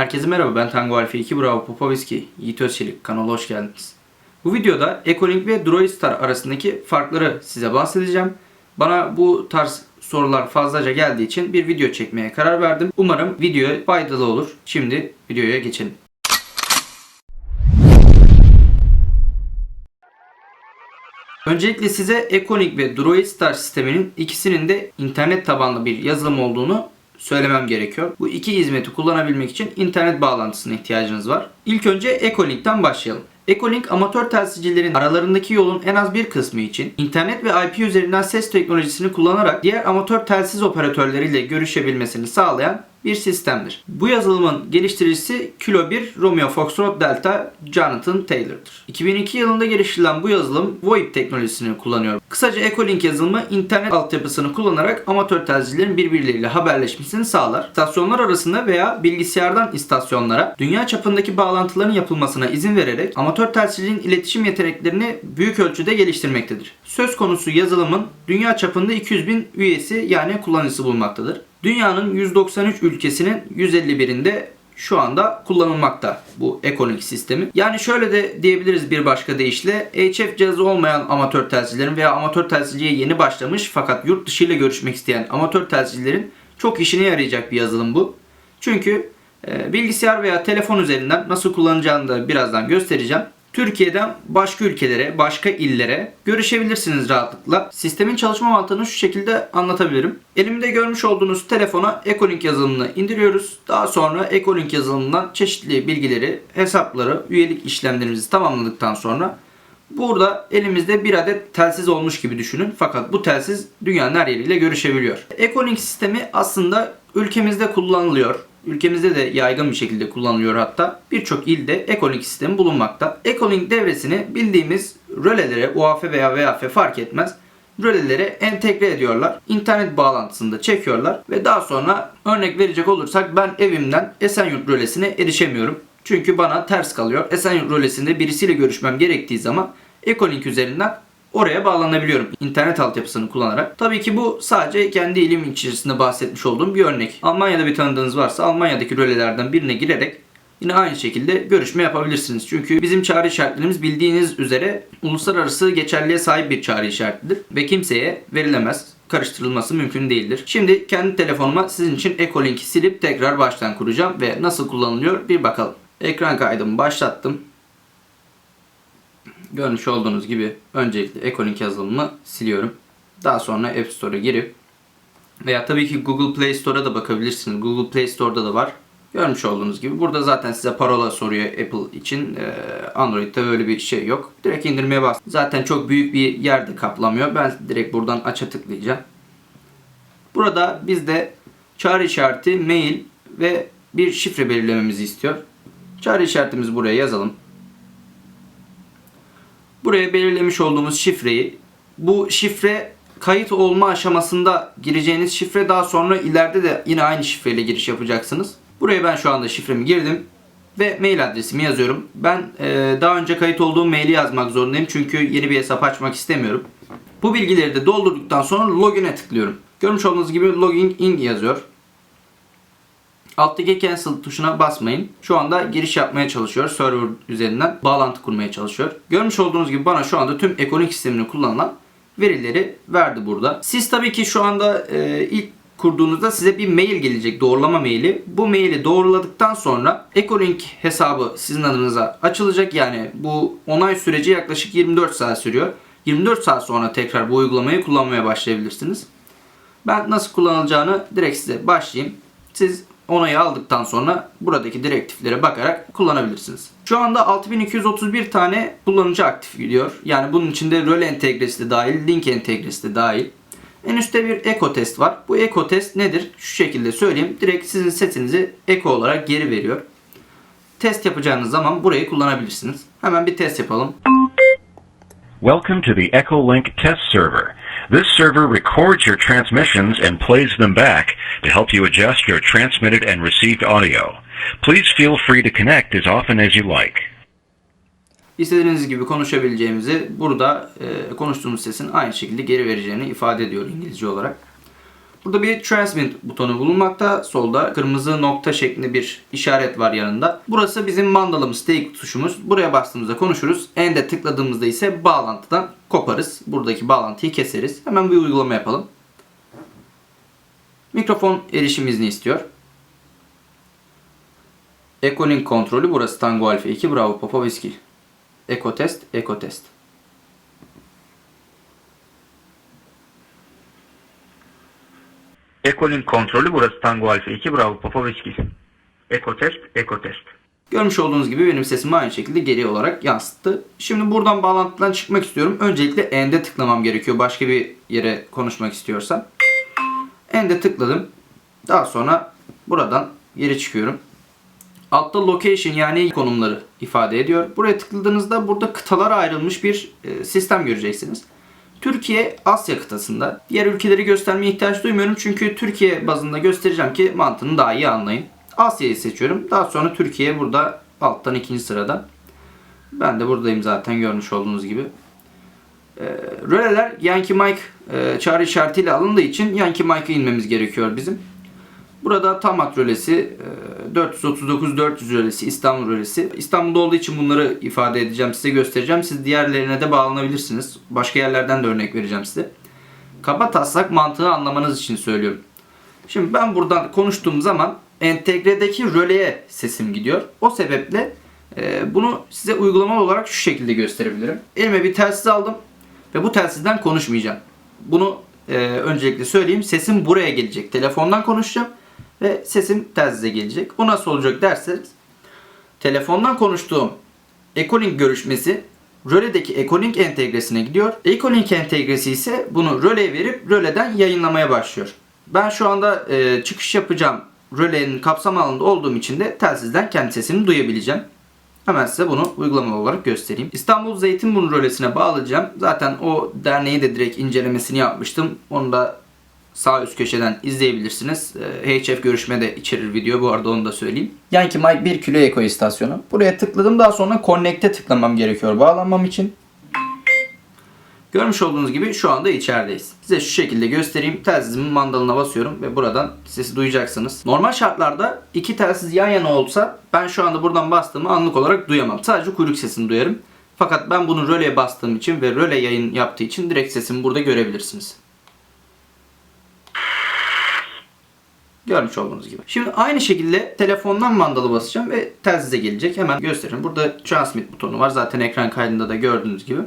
Herkese merhaba ben Tango Alfa 2 Bravo Popovski Yiğit Özçelik kanala hoş geldiniz. Bu videoda Ecolink ve Droidstar arasındaki farkları size bahsedeceğim. Bana bu tarz sorular fazlaca geldiği için bir video çekmeye karar verdim. Umarım video faydalı olur. Şimdi videoya geçelim. Öncelikle size Econic ve Droidstar sisteminin ikisinin de internet tabanlı bir yazılım olduğunu söylemem gerekiyor. Bu iki hizmeti kullanabilmek için internet bağlantısına ihtiyacınız var. İlk önce Ecolink'ten başlayalım. Echolink amatör telsizcilerin aralarındaki yolun en az bir kısmı için internet ve IP üzerinden ses teknolojisini kullanarak diğer amatör telsiz operatörleriyle görüşebilmesini sağlayan bir sistemdir. Bu yazılımın geliştiricisi Kilo 1 Romeo Foxtrot Delta Jonathan Taylor'dır. 2002 yılında geliştirilen bu yazılım VoIP teknolojisini kullanıyor. Kısaca Echolink yazılımı internet altyapısını kullanarak amatör telsizlerin birbirleriyle haberleşmesini sağlar. İstasyonlar arasında veya bilgisayardan istasyonlara dünya çapındaki bağlantıların yapılmasına izin vererek amatör telsizcinin iletişim yeteneklerini büyük ölçüde geliştirmektedir. Söz konusu yazılımın dünya çapında 200 bin üyesi yani kullanıcısı bulunmaktadır. Dünyanın 193 ülkesinin 151'inde şu anda kullanılmakta bu Ecolic sistemi. Yani şöyle de diyebiliriz bir başka deyişle HF cihazı olmayan amatör telsizlerin veya amatör telsizciye yeni başlamış fakat yurt dışı ile görüşmek isteyen amatör telsizcilerin çok işine yarayacak bir yazılım bu. Çünkü e, bilgisayar veya telefon üzerinden nasıl kullanacağını da birazdan göstereceğim. Türkiye'den başka ülkelere, başka illere görüşebilirsiniz rahatlıkla. Sistemin çalışma mantığını şu şekilde anlatabilirim. Elimde görmüş olduğunuz telefona Ecolink yazılımını indiriyoruz. Daha sonra Ecolink yazılımından çeşitli bilgileri, hesapları, üyelik işlemlerimizi tamamladıktan sonra Burada elimizde bir adet telsiz olmuş gibi düşünün. Fakat bu telsiz dünyanın her yeriyle görüşebiliyor. Ecolink sistemi aslında ülkemizde kullanılıyor. Ülkemizde de yaygın bir şekilde kullanılıyor hatta. Birçok ilde Ecolink sistemi bulunmakta. Ecolink devresini bildiğimiz rölelere, UAF veya VAF fark etmez rölelere entegre ediyorlar. İnternet bağlantısını da çekiyorlar ve daha sonra örnek verecek olursak ben evimden Esenyurt rölesine erişemiyorum. Çünkü bana ters kalıyor. Esenyurt rölesinde birisiyle görüşmem gerektiği zaman Ecolink üzerinden oraya bağlanabiliyorum internet altyapısını kullanarak. Tabii ki bu sadece kendi ilim içerisinde bahsetmiş olduğum bir örnek. Almanya'da bir tanıdığınız varsa Almanya'daki rölelerden birine girerek yine aynı şekilde görüşme yapabilirsiniz. Çünkü bizim çağrı işaretlerimiz bildiğiniz üzere uluslararası geçerliğe sahip bir çağrı işaretidir ve kimseye verilemez karıştırılması mümkün değildir. Şimdi kendi telefonuma sizin için Ecolink'i silip tekrar baştan kuracağım ve nasıl kullanılıyor bir bakalım. Ekran kaydımı başlattım. Görmüş olduğunuz gibi öncelikle Ecolink yazılımını siliyorum. Daha sonra App Store'a girip veya tabii ki Google Play Store'a da bakabilirsiniz. Google Play Store'da da var. Görmüş olduğunuz gibi burada zaten size parola soruyor Apple için. Ee, Android'de böyle bir şey yok. Direkt indirmeye bas. Zaten çok büyük bir yerde kaplamıyor. Ben direkt buradan aça tıklayacağım. Burada bizde çağrı işareti, mail ve bir şifre belirlememizi istiyor. Çağrı işaretimizi buraya yazalım. Buraya belirlemiş olduğumuz şifreyi bu şifre kayıt olma aşamasında gireceğiniz şifre daha sonra ileride de yine aynı şifreyle giriş yapacaksınız. Buraya ben şu anda şifremi girdim ve mail adresimi yazıyorum. Ben e, daha önce kayıt olduğum maili yazmak zorundayım çünkü yeni bir hesap açmak istemiyorum. Bu bilgileri de doldurduktan sonra login'e tıklıyorum. Görmüş olduğunuz gibi login in yazıyor. Alttaki cancel tuşuna basmayın. Şu anda giriş yapmaya çalışıyor. Server üzerinden bağlantı kurmaya çalışıyor. Görmüş olduğunuz gibi bana şu anda tüm Econic sistemini kullanılan verileri verdi burada. Siz tabii ki şu anda e, ilk kurduğunuzda size bir mail gelecek. Doğrulama maili. Bu maili doğruladıktan sonra Ecolink hesabı sizin adınıza açılacak. Yani bu onay süreci yaklaşık 24 saat sürüyor. 24 saat sonra tekrar bu uygulamayı kullanmaya başlayabilirsiniz. Ben nasıl kullanılacağını direkt size başlayayım. Siz onayı aldıktan sonra buradaki direktiflere bakarak kullanabilirsiniz. Şu anda 6231 tane kullanıcı aktif gidiyor. Yani bunun içinde röle entegresi de dahil, link entegresi de dahil. En üstte bir eco test var. Bu eco test nedir? Şu şekilde söyleyeyim. Direkt sizin setinizi eco olarak geri veriyor. Test yapacağınız zaman burayı kullanabilirsiniz. Hemen bir test yapalım. Welcome to the Echolink test server. This server records your transmissions and plays them back to help you adjust your transmitted and received audio. Please feel free to connect as often as you like. İstediğiniz gibi konuşabileceğimizi burada e, konuştuğumuz sesin aynı şekilde geri vereceğini ifade ediyor İngilizce olarak. Burada bir transmit butonu bulunmakta. Solda kırmızı nokta şeklinde bir işaret var yanında. Burası bizim mandalımız, take tuşumuz. Buraya bastığımızda konuşuruz. End'e tıkladığımızda ise bağlantıdan koparız. Buradaki bağlantıyı keseriz. Hemen bir uygulama yapalım. Mikrofon erişim izni istiyor. Ecolink kontrolü burası Tango Alfa 2 Bravo Papa Whiskey. Eco test, eco test. Ekolün kontrolü burası Tango Alfa 2 Bravo Papa Whiskey. Eko test, eko test. Görmüş olduğunuz gibi benim sesimi aynı şekilde geri olarak yansıttı. Şimdi buradan bağlantıdan çıkmak istiyorum. Öncelikle End'e tıklamam gerekiyor başka bir yere konuşmak istiyorsam. End'e tıkladım. Daha sonra buradan geri çıkıyorum. Altta location yani konumları ifade ediyor. Buraya tıkladığınızda burada kıtalara ayrılmış bir e, sistem göreceksiniz. Türkiye Asya kıtasında. Diğer ülkeleri göstermeye ihtiyaç duymuyorum çünkü Türkiye bazında göstereceğim ki mantığını daha iyi anlayın. Asya'yı seçiyorum. Daha sonra Türkiye burada alttan ikinci sırada. Ben de buradayım zaten görmüş olduğunuz gibi. E, röleler Yankee Mike e, çağrı işaretiyle alındığı için Yankee Mike'a inmemiz gerekiyor bizim. Burada Tamat rölesi, e, 439-400 rölesi, İstanbul rölesi. İstanbul'da olduğu için bunları ifade edeceğim, size göstereceğim. Siz diğerlerine de bağlanabilirsiniz. Başka yerlerden de örnek vereceğim size. Kaba taslak mantığı anlamanız için söylüyorum. Şimdi ben buradan konuştuğum zaman entegredeki röleye sesim gidiyor. O sebeple e, bunu size uygulamalı olarak şu şekilde gösterebilirim. Elime bir telsiz aldım ve bu telsizden konuşmayacağım. Bunu e, öncelikle söyleyeyim. Sesim buraya gelecek. Telefondan konuşacağım ve sesim telsize gelecek. Bu nasıl olacak derseniz telefondan konuştuğum Ecolink görüşmesi Röle'deki Ecolink entegresine gidiyor. Ecolink entegresi ise bunu Röle'ye verip Röle'den yayınlamaya başlıyor. Ben şu anda e, çıkış yapacağım Röle'nin kapsam alanında olduğum için de telsizden kendi sesimi duyabileceğim. Hemen size bunu uygulamalı olarak göstereyim. İstanbul Zeytinburnu rölesine bağlayacağım. Zaten o derneği de direkt incelemesini yapmıştım. Onu da sağ üst köşeden izleyebilirsiniz. Ee, HF görüşme de içerir video bu arada onu da söyleyeyim. Yankee Mike 1 kilo eko istasyonu. Buraya tıkladım daha sonra Connect'e tıklamam gerekiyor bağlanmam için. Görmüş olduğunuz gibi şu anda içerideyiz. Size şu şekilde göstereyim. Telsizimin mandalına basıyorum ve buradan sesi duyacaksınız. Normal şartlarda iki telsiz yan yana olsa ben şu anda buradan bastığımı anlık olarak duyamam. Sadece kuyruk sesini duyarım. Fakat ben bunu röleye bastığım için ve röle yayın yaptığı için direkt sesimi burada görebilirsiniz. Görmüş olduğunuz gibi. Şimdi aynı şekilde telefondan mandalı basacağım ve telsize gelecek. Hemen göstereyim. Burada transmit butonu var. Zaten ekran kaydında da gördüğünüz gibi.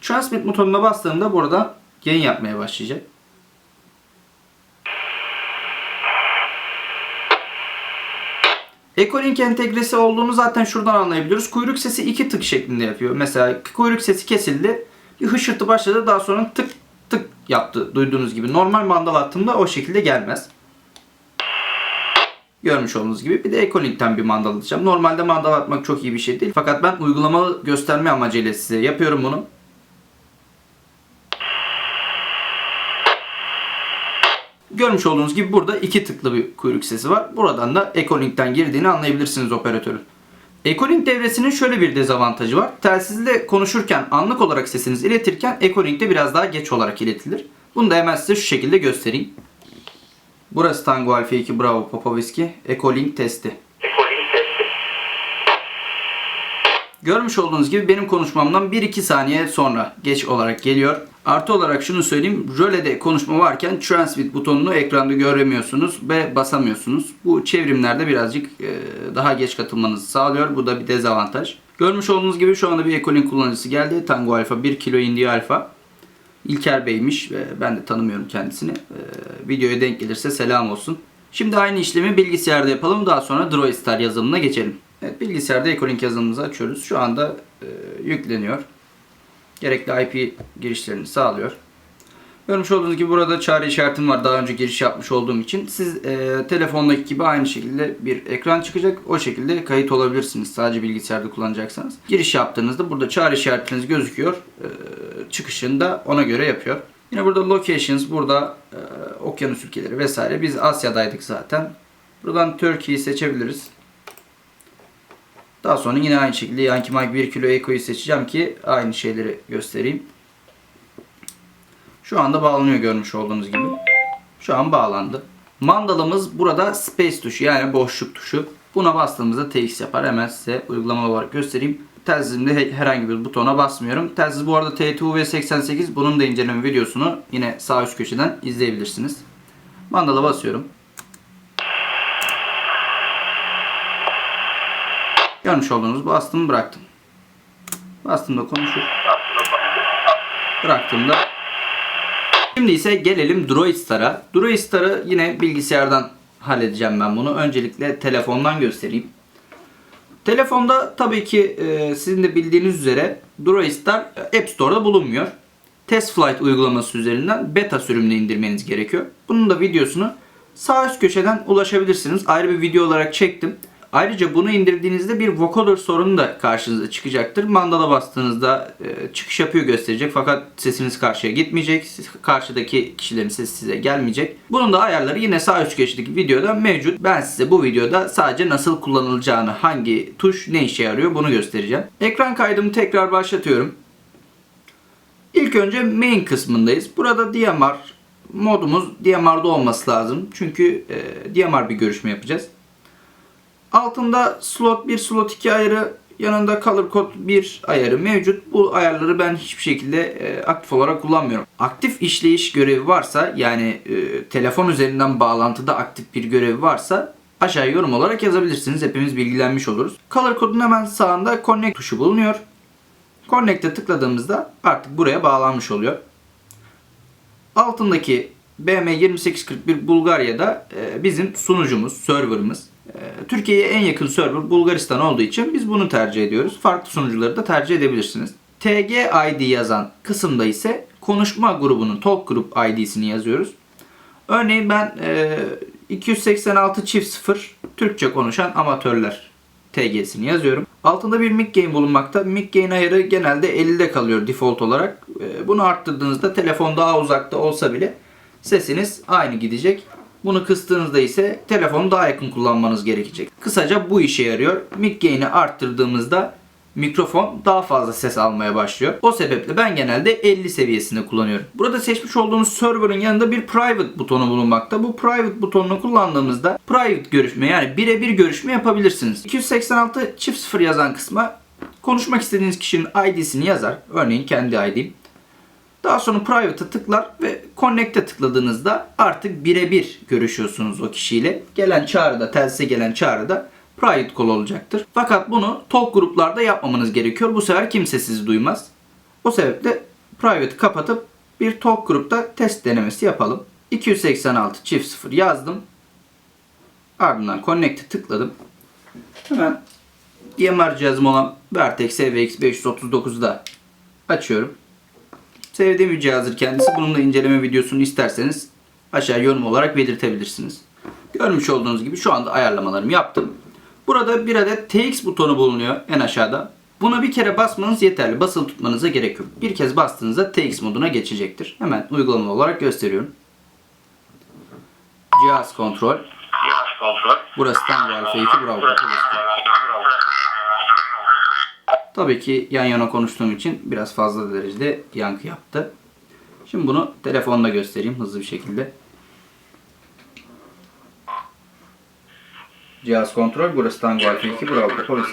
Transmit butonuna bastığımda burada yayın yapmaya başlayacak. Ecolink entegresi olduğunu zaten şuradan anlayabiliyoruz. Kuyruk sesi iki tık şeklinde yapıyor. Mesela kuyruk sesi kesildi. Bir hışırtı başladı. Daha sonra tık tık yaptı. Duyduğunuz gibi. Normal mandal attığımda o şekilde gelmez. Görmüş olduğunuz gibi bir de Ecolink'ten bir mandal atacağım. Normalde mandal atmak çok iyi bir şey değil. Fakat ben uygulamalı gösterme amacıyla size yapıyorum bunu. Görmüş olduğunuz gibi burada iki tıklı bir kuyruk sesi var. Buradan da Ecolink'ten girdiğini anlayabilirsiniz operatörün. Ecolink devresinin şöyle bir dezavantajı var. Telsizle konuşurken anlık olarak sesinizi iletirken Ecolink'te biraz daha geç olarak iletilir. Bunu da hemen size şu şekilde göstereyim. Burası Tango Alfa 2 Bravo Papa Whiskey Ecolink testi. Ekolün testi. Görmüş olduğunuz gibi benim konuşmamdan 1-2 saniye sonra geç olarak geliyor. Artı olarak şunu söyleyeyim. Röle'de konuşma varken transmit butonunu ekranda göremiyorsunuz ve basamıyorsunuz. Bu çevrimlerde birazcık e, daha geç katılmanızı sağlıyor. Bu da bir dezavantaj. Görmüş olduğunuz gibi şu anda bir Ecolink kullanıcısı geldi. Tango Alfa 1 kilo India Alfa. İlker Bey'miş ve ben de tanımıyorum kendisini. Ee, videoya denk gelirse selam olsun. Şimdi aynı işlemi bilgisayarda yapalım. Daha sonra DroidStar yazılımına geçelim. Evet bilgisayarda Ecolink yazılımımızı açıyoruz. Şu anda e, yükleniyor. Gerekli IP girişlerini sağlıyor. Görmüş olduğunuz gibi burada çağrı işaretim var. Daha önce giriş yapmış olduğum için. Siz e, telefondaki gibi aynı şekilde bir ekran çıkacak. O şekilde kayıt olabilirsiniz. Sadece bilgisayarda kullanacaksanız. Giriş yaptığınızda burada çağrı işaretiniz gözüküyor. E, çıkışını da ona göre yapıyor. Yine burada locations, burada e, okyanus ülkeleri vesaire. Biz Asya'daydık zaten. Buradan Turkey'yi seçebiliriz. Daha sonra yine aynı şekilde Yankee Mike 1 kilo Eco'yu seçeceğim ki aynı şeyleri göstereyim. Şu anda bağlanıyor görmüş olduğunuz gibi. Şu an bağlandı. Mandalımız burada space tuşu yani boşluk tuşu. Buna bastığımızda TX yapar. Hemen size uygulama olarak göstereyim. Telsizimde he- herhangi bir butona basmıyorum. Telsiz bu arada TTUV88. Bunun da inceleme videosunu yine sağ üst köşeden izleyebilirsiniz. Mandala basıyorum. Görmüş olduğunuz bastım bıraktım. Bastığımda konuşur. Bıraktığımda Şimdi ise gelelim Droidstar'a. Droidstar'ı yine bilgisayardan halledeceğim ben bunu. Öncelikle telefondan göstereyim. Telefonda tabii ki e, sizin de bildiğiniz üzere Droidstar App Store'da bulunmuyor. Test Flight uygulaması üzerinden beta sürümünü indirmeniz gerekiyor. Bunun da videosunu sağ üst köşeden ulaşabilirsiniz. Ayrı bir video olarak çektim. Ayrıca bunu indirdiğinizde bir vocoder sorunu da karşınıza çıkacaktır. Mandala bastığınızda e, çıkış yapıyor gösterecek fakat sesiniz karşıya gitmeyecek. Karşıdaki kişilerin sesi size gelmeyecek. Bunun da ayarları yine sağ üst köşedeki videoda mevcut. Ben size bu videoda sadece nasıl kullanılacağını, hangi tuş ne işe yarıyor bunu göstereceğim. Ekran kaydımı tekrar başlatıyorum. İlk önce main kısmındayız. Burada DMR modumuz DMR'da olması lazım. Çünkü e, DMR bir görüşme yapacağız. Altında slot 1, slot 2 ayarı, yanında color code 1 ayarı mevcut. Bu ayarları ben hiçbir şekilde e, aktif olarak kullanmıyorum. Aktif işleyiş görevi varsa yani e, telefon üzerinden bağlantıda aktif bir görevi varsa aşağıya yorum olarak yazabilirsiniz. Hepimiz bilgilenmiş oluruz. Color kodun hemen sağında connect tuşu bulunuyor. Connect'e tıkladığımızda artık buraya bağlanmış oluyor. Altındaki BM2841 Bulgarya'da e, bizim sunucumuz, serverımız. E, Türkiye'ye en yakın server Bulgaristan olduğu için biz bunu tercih ediyoruz. Farklı sunucuları da tercih edebilirsiniz. TG ID yazan kısımda ise konuşma grubunun talk group ID'sini yazıyoruz. Örneğin ben e, 286 çift 0 Türkçe konuşan amatörler TG'sini yazıyorum. Altında bir mic gain bulunmakta. Mic gain ayarı genelde 50'de kalıyor default olarak. E, Bunu arttırdığınızda telefon daha uzakta olsa bile sesiniz aynı gidecek. Bunu kıstığınızda ise telefonu daha yakın kullanmanız gerekecek. Kısaca bu işe yarıyor. Mic gain'i arttırdığımızda mikrofon daha fazla ses almaya başlıyor. O sebeple ben genelde 50 seviyesinde kullanıyorum. Burada seçmiş olduğunuz server'ın yanında bir private butonu bulunmakta. Bu private butonunu kullandığımızda private görüşme yani birebir görüşme yapabilirsiniz. 286 çift 0 yazan kısma konuşmak istediğiniz kişinin ID'sini yazar. Örneğin kendi ID'm. Daha sonra private'a tıklar ve connect'e tıkladığınızda artık birebir görüşüyorsunuz o kişiyle. Gelen çağrıda, telsize gelen çağrıda private call olacaktır. Fakat bunu talk gruplarda yapmamanız gerekiyor. Bu sefer kimse sizi duymaz. O sebeple private'ı kapatıp bir talk grupta test denemesi yapalım. 286 çift 0 yazdım. Ardından connect'e tıkladım. Hemen DMR cihazım olan Vertex SVX 539'u da açıyorum. Sevdiğim bir cihazdır kendisi. Bunun da inceleme videosunu isterseniz aşağı yorum olarak belirtebilirsiniz. Görmüş olduğunuz gibi şu anda ayarlamalarımı yaptım. Burada bir adet TX butonu bulunuyor en aşağıda. Buna bir kere basmanız yeterli. Basılı tutmanıza gerek yok. Bir kez bastığınızda TX moduna geçecektir. Hemen uygulama olarak gösteriyorum. Cihaz kontrol. Yaz kontrol. Burası Tango Alfa 2 Bravo. Tabii ki yan yana konuştuğum için biraz fazla derecede yankı yaptı. Şimdi bunu telefonda göstereyim hızlı bir şekilde. Cihaz kontrol. Burası Tango Alfa 2 Bravo. Polis.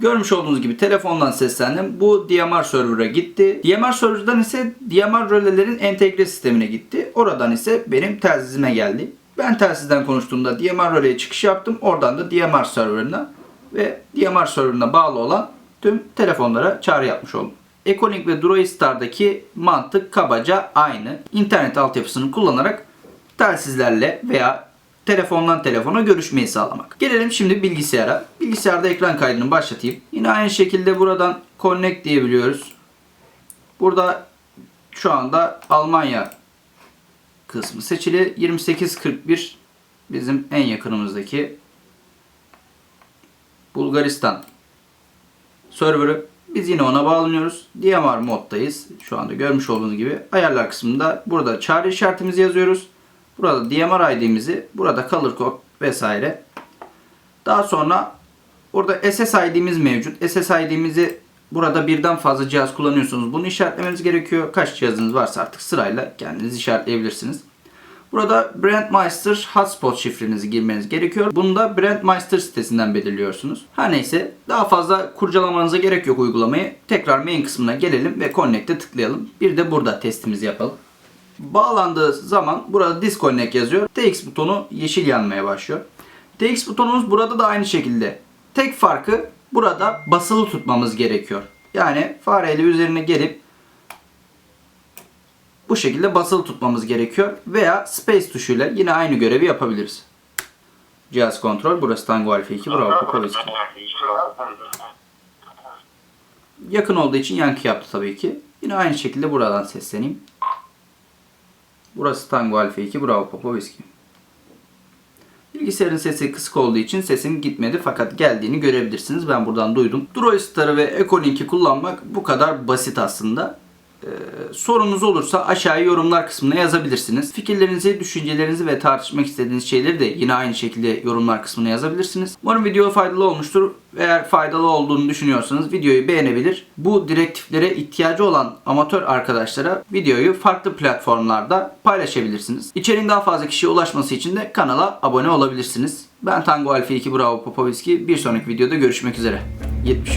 Görmüş olduğunuz gibi telefondan seslendim. Bu DMR server'a gitti. DMR server'dan ise DMR rölelerin entegre sistemine gitti. Oradan ise benim telsizime geldi. Ben telsizden konuştuğumda DMR röleye çıkış yaptım. Oradan da DMR server'ına ve DMR server'ına bağlı olan tüm telefonlara çağrı yapmış oldum. Ecolink ve Droidstar'daki mantık kabaca aynı. İnternet altyapısını kullanarak telsizlerle veya telefondan telefona görüşmeyi sağlamak. Gelelim şimdi bilgisayara. Bilgisayarda ekran kaydını başlatayım. Yine aynı şekilde buradan connect diyebiliyoruz. Burada şu anda Almanya kısmı seçili. 2841 bizim en yakınımızdaki Bulgaristan serverı. Biz yine ona bağlanıyoruz. DMR moddayız. Şu anda görmüş olduğunuz gibi. Ayarlar kısmında burada çağrı işaretimizi yazıyoruz. Burada DMR ID'mizi, burada color code vesaire. Daha sonra burada SSID'miz mevcut. SSID'mizi Burada birden fazla cihaz kullanıyorsunuz. Bunu işaretlemeniz gerekiyor. Kaç cihazınız varsa artık sırayla kendiniz işaretleyebilirsiniz. Burada Brandmeister hotspot şifrenizi girmeniz gerekiyor. Bunu da Brandmeister sitesinden belirliyorsunuz. Her neyse daha fazla kurcalamanıza gerek yok uygulamayı. Tekrar main kısmına gelelim ve connect'e tıklayalım. Bir de burada testimizi yapalım. Bağlandığı zaman burada disconnect yazıyor. TX butonu yeşil yanmaya başlıyor. TX butonumuz burada da aynı şekilde. Tek farkı burada basılı tutmamız gerekiyor. Yani fareyle üzerine gelip bu şekilde basılı tutmamız gerekiyor. Veya space tuşuyla yine aynı görevi yapabiliriz. Cihaz kontrol. Burası Tango Alpha 2. Bravo Popoviski. Yakın olduğu için yankı yaptı tabii ki. Yine aynı şekilde buradan sesleneyim. Burası Tango Alpha 2. Bravo Popoviski. Bilgisayarın sesi kısık olduğu için sesim gitmedi fakat geldiğini görebilirsiniz. Ben buradan duydum. Droidstar'ı ve Ecolink'i kullanmak bu kadar basit aslında. Ee, sorunuz olursa aşağıya yorumlar kısmına yazabilirsiniz. Fikirlerinizi, düşüncelerinizi ve tartışmak istediğiniz şeyleri de yine aynı şekilde yorumlar kısmına yazabilirsiniz. Umarım video faydalı olmuştur. Eğer faydalı olduğunu düşünüyorsanız videoyu beğenebilir. Bu direktiflere ihtiyacı olan amatör arkadaşlara videoyu farklı platformlarda paylaşabilirsiniz. İçeriğin daha fazla kişiye ulaşması için de kanala abone olabilirsiniz. Ben Tango Alfa 2 Bravo Popovski. Bir sonraki videoda görüşmek üzere. 73